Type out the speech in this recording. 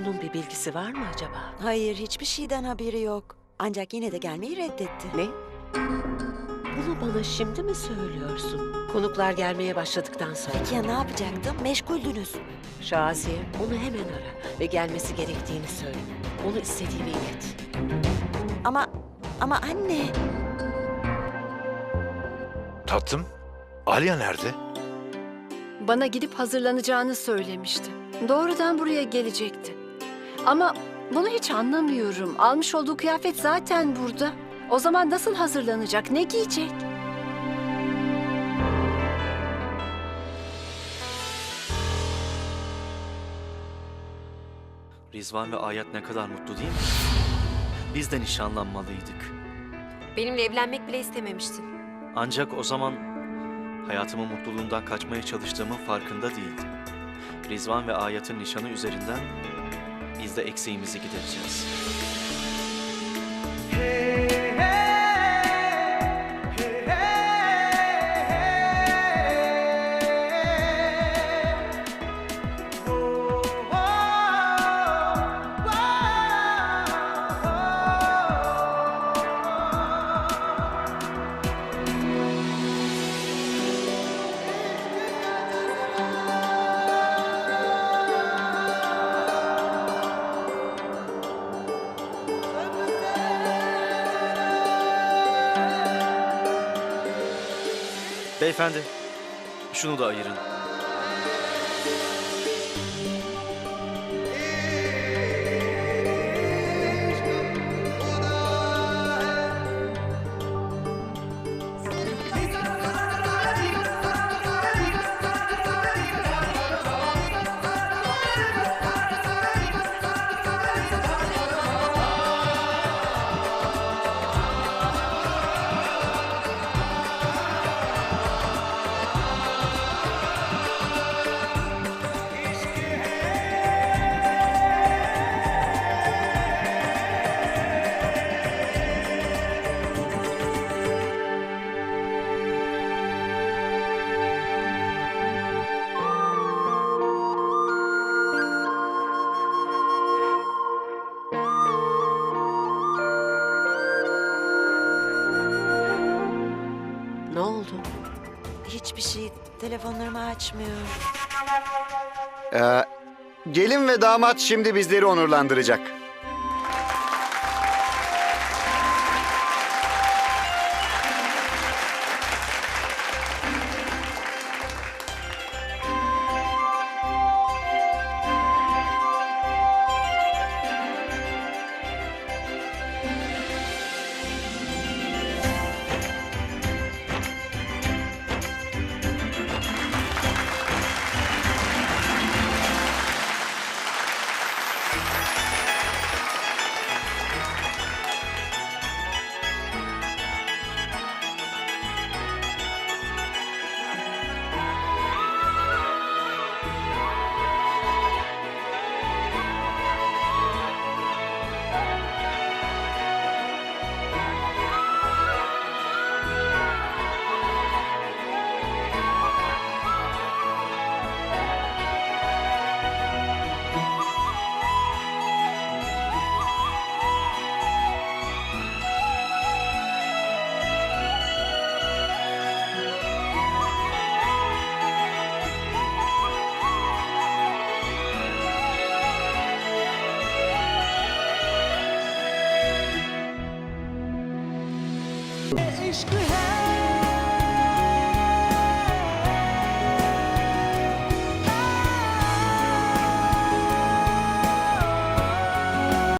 Onun bir bilgisi var mı acaba? Hayır, hiçbir şeyden haberi yok. Ancak yine de gelmeyi reddetti. Ne? Bunu bana şimdi mi söylüyorsun? Konuklar gelmeye başladıktan sonra. Ya ne yapacaktım? Meşguldünüz. Şaziye onu hemen ara ve gelmesi gerektiğini söyle. Onu istediğimi ilet. Ama, ama anne. Tatlım, Alya nerede? Bana gidip hazırlanacağını söylemişti. Doğrudan buraya gelecekti. Ama bunu hiç anlamıyorum. Almış olduğu kıyafet zaten burada. O zaman nasıl hazırlanacak? Ne giyecek? Rizvan ve Ayat ne kadar mutlu değil mi? Biz de nişanlanmalıydık. Benimle evlenmek bile istememiştin. Ancak o zaman hayatımın mutluluğundan kaçmaya çalıştığımın farkında değildim. Rizvan ve Ayat'ın nişanı üzerinden biz de eksiğimizi gidereceğiz. Beyefendi, şunu da ayırın. Hiçbir şey. Telefonlarımı açmıyor. Ee, gelin ve damat şimdi bizleri onurlandıracak. Eşkı her